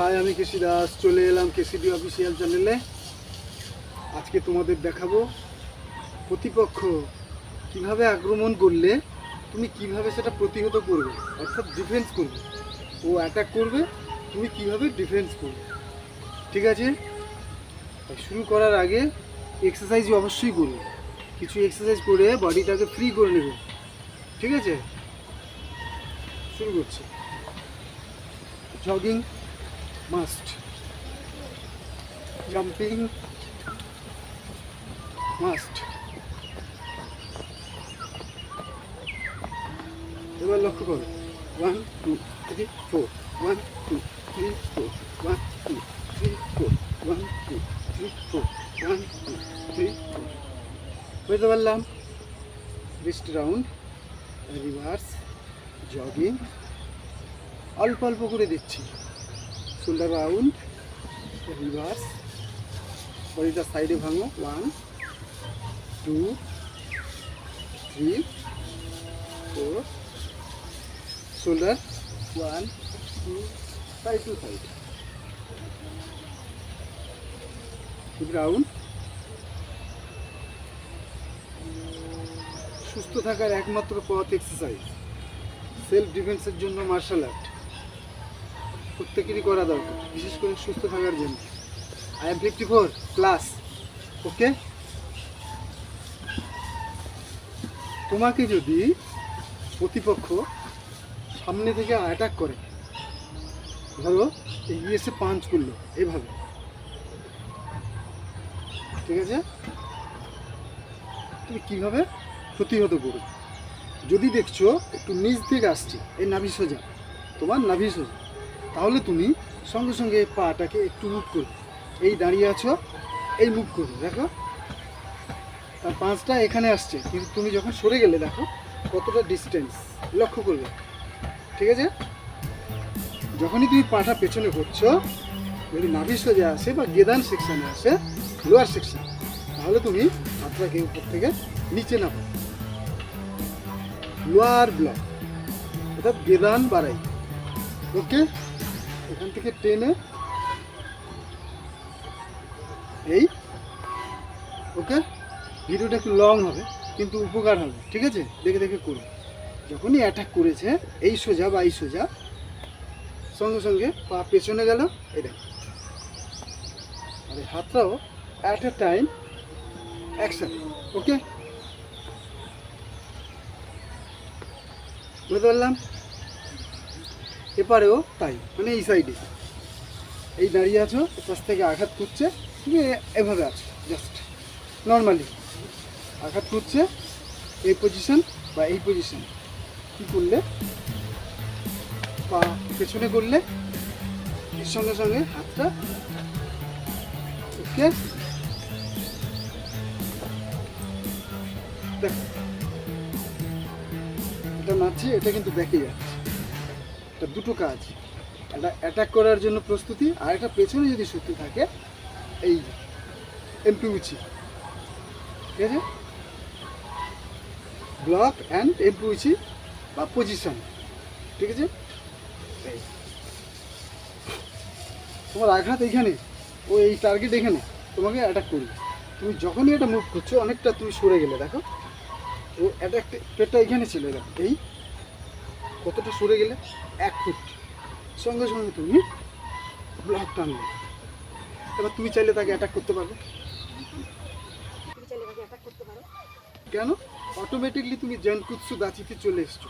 High, আমি কেসি দাস চলে এলাম কেসিডি অফিসিয়াল চ্যানেলে। আজকে তোমাদের দেখাবো প্রতিপক্ষ কীভাবে আক্রমণ করলে তুমি কীভাবে সেটা প্রতিহত করবে, অর্থাৎ ডিফেন্স করবে। ও অ্যাটাক করবে, তুমি কীভাবে ডিফেন্স করবে। ঠিক আছে? শুরু করার আগে এক্সারসাইজ অবশ্যই করবে কিছু এক্সারসাইজ করে বডিটাকে ফ্রি করে নেবে। ঠিক আছে? শুরু করছি। jogging must. Jumping must. এবার লক্ষ্য করো। One two three four one two three four one two three four one two three four one two three four বুঝতে পারলাম? রিস্ট রাউন্ড রিভার্স জগিং অল্প অল্প করে দিচ্ছি। শোল্ডার রাউন্ড রিভার্স বডিটা সাইডে ভাঙো one two three four shoulder one two side to side round সুস্থ থাকার একমাত্র পথ এক্সারসাইজ সেলফ ডিফেন্সের জন্য মার্শাল আর্ট প্রত্যেকেরই করা দরকার, বিশেষ করে সুস্থ থাকার জন্য। I am fifty four plus okay তোমাকে যদি প্রতিপক্ষ সামনে থেকে অ্যাটাক করে ধরো এগিয়ে এসে পাঞ্চ করল এভাবে ঠিক আছে? তুমি কীভাবে প্রতিহত করবে? যদি দেখছ একটু নিচ থেকে আসছে, এই নাভি সোজা তোমার নাভি সোজা তাহলে তুমি সঙ্গে সঙ্গে পাটাকে একটু মুভ করবে। এই দাঁড়িয়ে আছো, এই মুভ করবে, দেখো। তার পাঁচটা এখানে আসছে, কিন্তু তুমি যখন সরে গেলে, দেখো, কতটা ডিস্টেন্স লক্ষ্য করবে। ঠিক আছে? যখনই তুমি পাটা পেছনে করছ যদি নাভি আসে বা গেদান সেকশানে আসে লোয়ার সেকশন তাহলে তুমি হাতটাকে উপর থেকে নিচে নামো লোয়ার ব্লক অর্থাৎ গেদান বাড়াই। ওকে এখান থেকে টেনে এই, ওকে? ভিডিওটা একটু লং হবে, কিন্তু উপকার হবে, ঠিক আছে? দেখে দেখে করুন। যখনই অ্যাটাক করেছে, এই সোজা বা এই সোজা, সঙ্গে সঙ্গে পা পেছনে গেল দেখো। আর হাতটাও অ্যাট এ টাইম একসাথে ওকে বুঝতে পারলাম? এপারেও তাই মানে এই সাইডে এই দাঁড়িয়ে আছো পাশ থেকে আঘাত করছে, তুমি এভাবে আছো জাস্ট নর্মালি আঘাত করছে এই পজিশন বা এই পজিশন কী করলে? পা পেছনে করলে, এর সঙ্গে সঙ্গে হাতটা ওকে দেখো। এটা নাচছে এটা কিন্তু দেখে যাচ্ছে। এটা দুটো কাজ। একটা অ্যাটাক করার জন্য প্রস্তুতি, আর একটা পেছনে যদি শক্তি থাকে, এই এমপিউচি ঠিক আছে? ব্লক অ্যান্ড এমপিউচি বা পজিশন ঠিক আছে। তোমার আঘাত এইখানে ও এই টার্গেট এখানে, তোমাকে অ্যাটাক করবে। তুমি যখনই এটা মুভ করছ, অনেকটা তুমি সরে গেলে, দেখো? ও অ্যাটাক পেটটা এখানে ছিল, দেখো, এই কতটা সরে গেলে? এক ফুট। সঙ্গে সঙ্গে তুমি ব্লক টানবে এবার তুমি চাইলে তাকে অ্যাটাক করতে পারবে কেন? অটোমেটিকলি তুমি জেনকুৎসু দাচিতে চলে এসছো।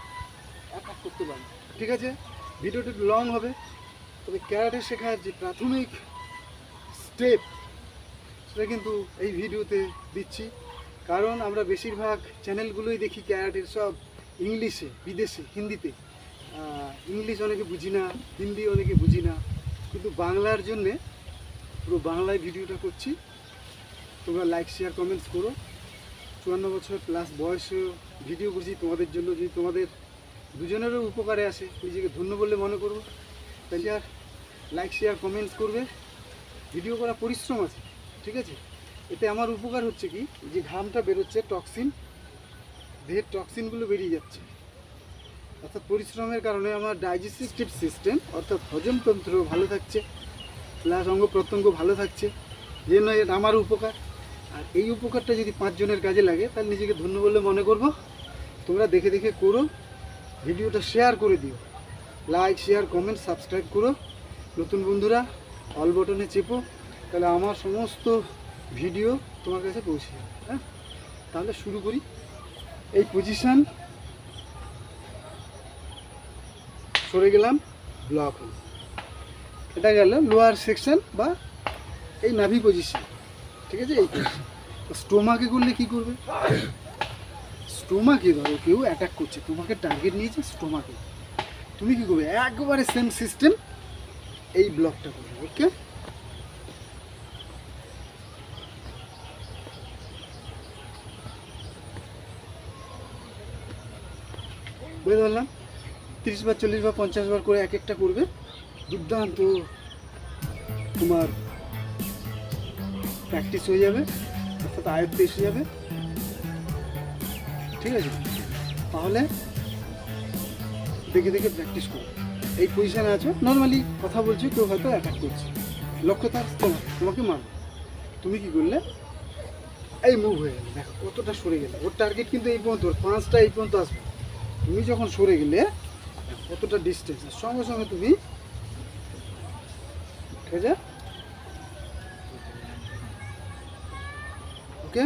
অ্যাটাক করতে পারবে ঠিক আছে? ভিডিওটা লং হবে। তবে ক্যারাটে শেখার যে প্রাথমিক স্টেপ সেটা কিন্তু এই ভিডিওতে দিচ্ছি। কারণ আমরা বেশিরভাগ চ্যানেলগুলোই দেখি ক্যারাটের সব ইংলিশে বিদেশে, হিন্দিতে। ইংলিশ অনেকে বুঝি না, হিন্দি অনেকে বুঝি না। কিন্তু বাংলার জন্যে পুরো বাংলায় ভিডিওটা করছি। তোমরা লাইক শেয়ার কমেন্টস করো। চুয়ান্ন বছর প্লাস বয়সেও ভিডিও করছি তোমাদের জন্য। যদি তোমাদের দুজনেরও উপকারে আসে, নিজেকে ধন্য বললে মনে করব তাহলে আর লাইক শেয়ার কমেন্টস করবে। ভিডিও করা পরিশ্রম আছে, ঠিক আছে? এতে আমার উপকার হচ্ছে কি? যে ঘামটা বেরোচ্ছে টক্সিন দেহের টক্সিনগুলো বেরিয়ে যাচ্ছে। অর্থাৎ পরিশ্রমের কারণে আমার ডাইজেস্টিভ সিস্টেম অর্থাৎ হজমতন্ত্র ভালো থাকছে প্লাস অঙ্গ প্রত্যঙ্গ ভালো থাকছে, যে নয় আমার উপকার। আর এই উপকারটা যদি পাঁচজনের কাজে লাগে, তাহলে নিজেকে ধন্য বলে মনে করব। তোমরা দেখে দেখে করো, ভিডিওটা শেয়ার করে দিও। লাইক শেয়ার কমেন্ট সাবস্ক্রাইব করো। নতুন বন্ধুরা অল বটনে চেপো, তাহলে আমার সমস্ত ভিডিও তোমার কাছে পৌঁছে যাবে। হ্যাঁ? তাহলে শুরু করি। এই পজিশান সরে গেলাম ব্লক হল। এটা গেল লোয়ার সেকশন বা এই নাভি পজিশন ঠিক আছে? এই পজিশন স্টোমাকে করলে কি করবে? স্টোমাকে ধরো কেউ অ্যাটাক করছে, তোমাকে টার্গেট নিয়েছে স্টোমাকে তুমি কি করবে? একবারে সেম সিস্টেম এই ব্লকটা করবে ওকে বুঝতে পারলাম? তিরিশ বার, চল্লিশ বার, পঞ্চাশ বার করে এক একটা করবে। দুর্দান্ত তোমার প্র্যাকটিস হয়ে যাবে, অর্থাৎ আয়ত্তে এসে যাবে। ঠিক আছে? তাহলে দেখে দেখে প্র্যাকটিস করো। এই পজিশানে আছো। নর্মালি কথা বলছো, কেউ হয়তো অ্যাটাক করছে। লক্ষ্য তার, তোমার, তোমাকে মারবে তুমি কি করলে? এই মুভ হয়ে গেলে। দেখো কতটা সরে গেলে। ওর টার্গেট কিন্তু এই পর্যন্ত পাঁচটা এই পর্যন্ত আসবে। তুমি যখন সরে গেলে কতটা ডিস্টেন্স সঙ্গে সঙ্গে তুমি ঠিক আছে? ওকে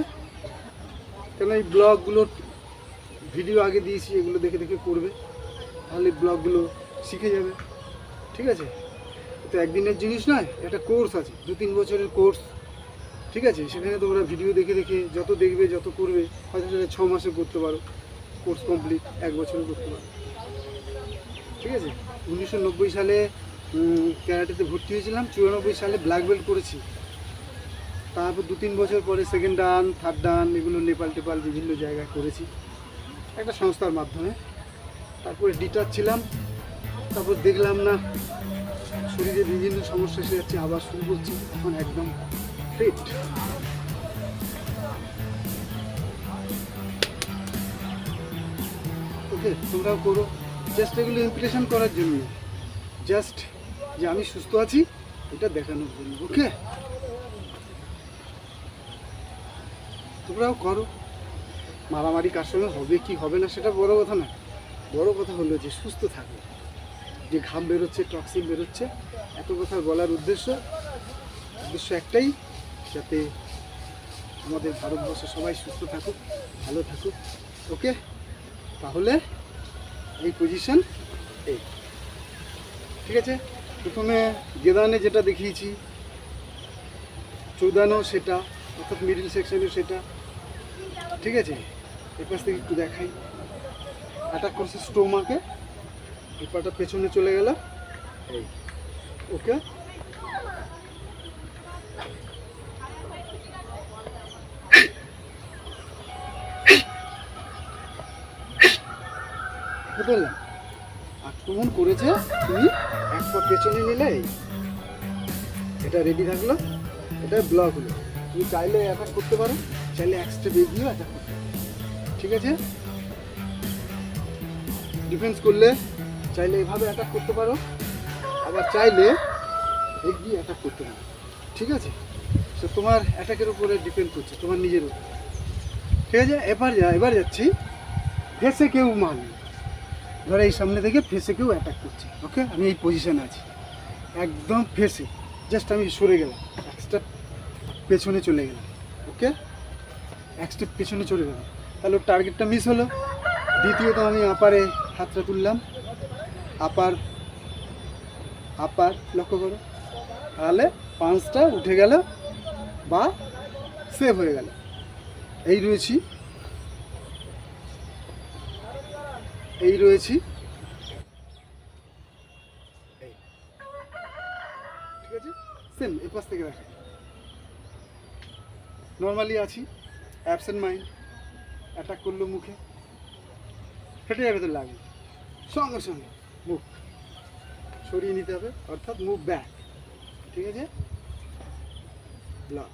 কেন এই ব্লগগুলোর ভিডিও আগে দিয়েছি, এগুলো দেখে দেখে করবে। তাহলে ব্লগগুলো শিখে যাবে। ঠিক আছে? তো একদিনের জিনিস নয়, একটা কোর্স আছে, দু তিন বছরের কোর্স ঠিক আছে? সেখানে তোমরা ভিডিও দেখে দেখে যত দেখবে, যত করবে, হয়তো ছ মাসে করতে পারো। কোর্স কমপ্লিট এক বছরে করতে পারো। ঠিক আছে? উনিশশো নব্বই সালে ক্যারাটেতে ভর্তি হয়েছিলাম, চুরানব্বই সালে ব্ল্যাক বেল্ট করেছি। তারপর দু তিন বছর পরে সেকেন্ড ডান থার্ড ডান এগুলো নেপাল টেপাল বিভিন্ন জায়গায় করেছি। একটা সংস্থার মাধ্যমে। তারপরে ডিটার ছিলাম। তারপর দেখলাম না, শরীরে বিভিন্ন সমস্যা এসে যাচ্ছে, আবার শুরু করছি। এখন একদম ফিট ওকে তোমরাও করো। জাস্ট এগুলো ইমপ্রেশন করার জন্য। জাস্ট যে আমি সুস্থ আছি, এটা দেখানোর জন্য ওকে তোমরাও করো। মারামারি কার সঙ্গে হবে, কি হবে না, সেটা বড় কথা না বড় কথা হলো যে সুস্থ থাকবে যে ঘাম বেরোচ্ছে টক্সিন বেরোচ্ছে, এত কথা বলার উদ্দেশ্য উদ্দেশ্য একটাই, যাতে আমাদের ভারতবর্ষে সবাই সুস্থ থাকুক, ভালো থাকুক ওকে তাহলে এই পজিশন এই ঠিক আছে? প্রথমে গেদানে যেটা দেখিয়েছি, চৌদানো সেটা, অর্থাৎ মিডিল সেকশনে সেটা। ঠিক আছে? এর পাশ থেকে একটু দেখাই। অ্যাটাক করছে স্টোমাকে এই পাটা পেছনে চলে গেল। এই। ওকে পারলাম আক্রমণ করেছে তুমি এক পা পেছনে নিলে এটা রেডি থাকল, এটা ব্লক হলো। তুমি চাইলে অ্যাটাক করতে পারো, চাইলে এক স্টেপ এগিয়েও অ্যাটাক করতে ঠিক আছে? ডিফেন্স করলে চাইলে এভাবে অ্যাটাক করতে পারো, আবার চাইলে এগিয়ে অ্যাটাক করতে পারো। ঠিক আছে? তো তোমার অ্যাটাকের উপরে ডিপেন্ড করছে, তোমার নিজের উপর। ঠিক আছে? এবার যা, এবার যাচ্ছি। ফেসে কেউ মারবে ধরো এই সামনে থেকে ফেসে কেউ অ্যাটাক করছে ওকে আমি এই পজিশনে আছি। একদম ফেসে জাস্ট আমি সরে গেলাম। এক স্টেপ পেছনে চলে গেলাম ওকে এক স্টেপ পেছনে চলে গেলাম। তাহলে টার্গেটটা মিস হলো। দ্বিতীয়ত আমি আপারে হাতটা তুললাম। আপার আপার লক্ষ্য করো। তাহলে পাঁচটা উঠে গেল বা সেভ হয়ে গেল। এই রয়েছি। এই রয়েছি। ঠিক আছে? সেম এই পাশ থেকে দেখা। নর্মালি আছি অ্যাবসেন্ট মাইন্ড অ্যাটাক করল মুখে। ফেটে যাবে তো লাগে সঙ্গে সঙ্গে মুখ সরিয়ে নিতে হবে, অর্থাৎ মুভ ব্যাক ঠিক আছে? ব্লক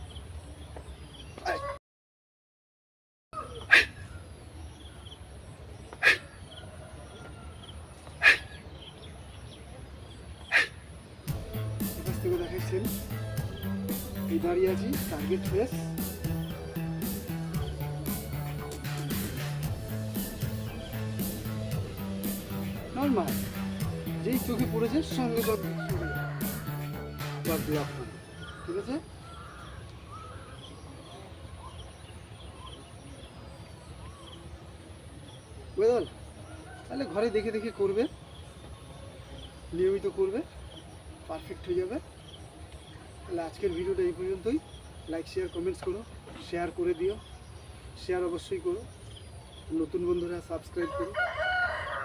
দাঁড়িয়ে আছি টার্গেট ফেস নর্মাল যেই চোখে পড়েছে, সঙ্গে সব ব্লক ঠিক আছে? বুঝল তাহলে ঘরে দেখে দেখে করবে। নিয়মিত করবে। পারফেক্ট হয়ে যাবে। তাহলে আজকের ভিডিওটা এই পর্যন্তই। লাইক শেয়ার কমেন্টস করো শেয়ার করে দিও। শেয়ার অবশ্যই করো। নতুন বন্ধুরা সাবস্ক্রাইব করো।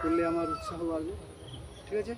করলে আমার উৎসাহ বাড়বে। ঠিক আছে?